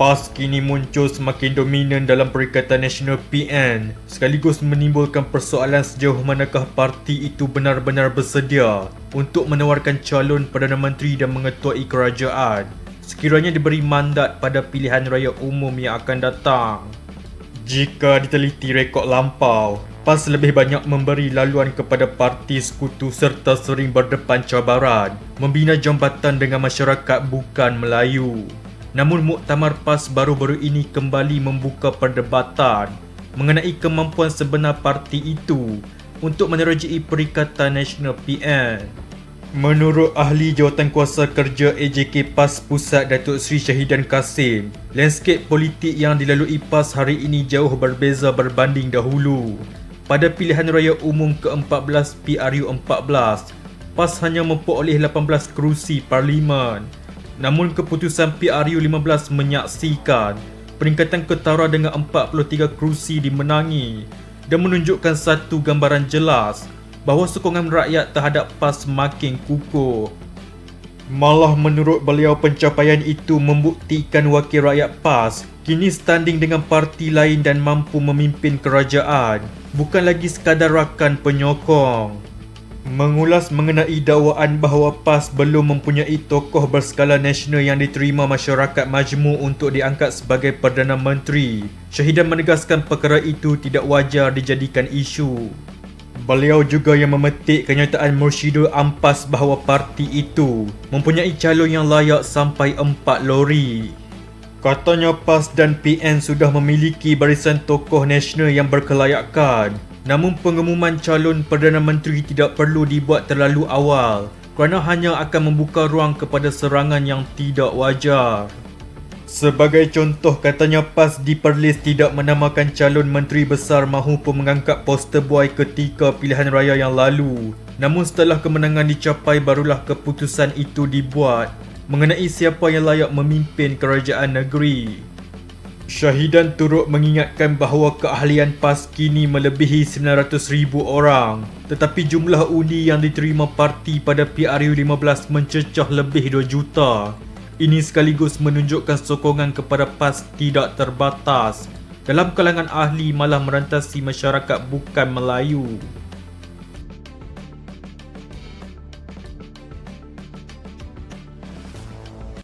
PAS kini muncul semakin dominan dalam Perikatan Nasional PN sekaligus menimbulkan persoalan sejauh manakah parti itu benar-benar bersedia untuk menawarkan calon Perdana Menteri dan mengetuai kerajaan sekiranya diberi mandat pada pilihan raya umum yang akan datang. Jika diteliti rekod lampau, PAS lebih banyak memberi laluan kepada parti sekutu serta sering berdepan cabaran membina jambatan dengan masyarakat bukan Melayu. Namun Muktamar PAS baru-baru ini kembali membuka perdebatan mengenai kemampuan sebenar parti itu untuk menerajai Perikatan Nasional PN. Menurut ahli jawatankuasa kerja AJK PAS Pusat Datuk Seri Syahidan Kasim, landscape politik yang dilalui PAS hari ini jauh berbeza berbanding dahulu. Pada pilihan raya umum ke-14 PRU 14, PAS hanya memperoleh 18 kerusi parlimen Namun keputusan PRU 15 menyaksikan peringkatan ketara dengan 43 kerusi dimenangi dan menunjukkan satu gambaran jelas bahawa sokongan rakyat terhadap PAS makin kukuh. Malah menurut beliau pencapaian itu membuktikan wakil rakyat PAS kini standing dengan parti lain dan mampu memimpin kerajaan bukan lagi sekadar rakan penyokong. Mengulas mengenai dakwaan bahawa PAS belum mempunyai tokoh berskala nasional yang diterima masyarakat majmuk untuk diangkat sebagai Perdana Menteri, Syahidan menegaskan perkara itu tidak wajar dijadikan isu. Beliau juga yang memetik kenyataan Mursyidul Ampas bahawa parti itu mempunyai calon yang layak sampai empat lori. Katanya PAS dan PN sudah memiliki barisan tokoh nasional yang berkelayakan Namun pengumuman calon Perdana Menteri tidak perlu dibuat terlalu awal kerana hanya akan membuka ruang kepada serangan yang tidak wajar. Sebagai contoh katanya PAS di Perlis tidak menamakan calon menteri besar mahupun mengangkat poster buai ketika pilihan raya yang lalu. Namun setelah kemenangan dicapai barulah keputusan itu dibuat mengenai siapa yang layak memimpin kerajaan negeri. Syahidan turut mengingatkan bahawa keahlian PAS kini melebihi 900,000 orang tetapi jumlah undi yang diterima parti pada PRU 15 mencecah lebih 2 juta. Ini sekaligus menunjukkan sokongan kepada PAS tidak terbatas dalam kalangan ahli malah merantasi masyarakat bukan Melayu.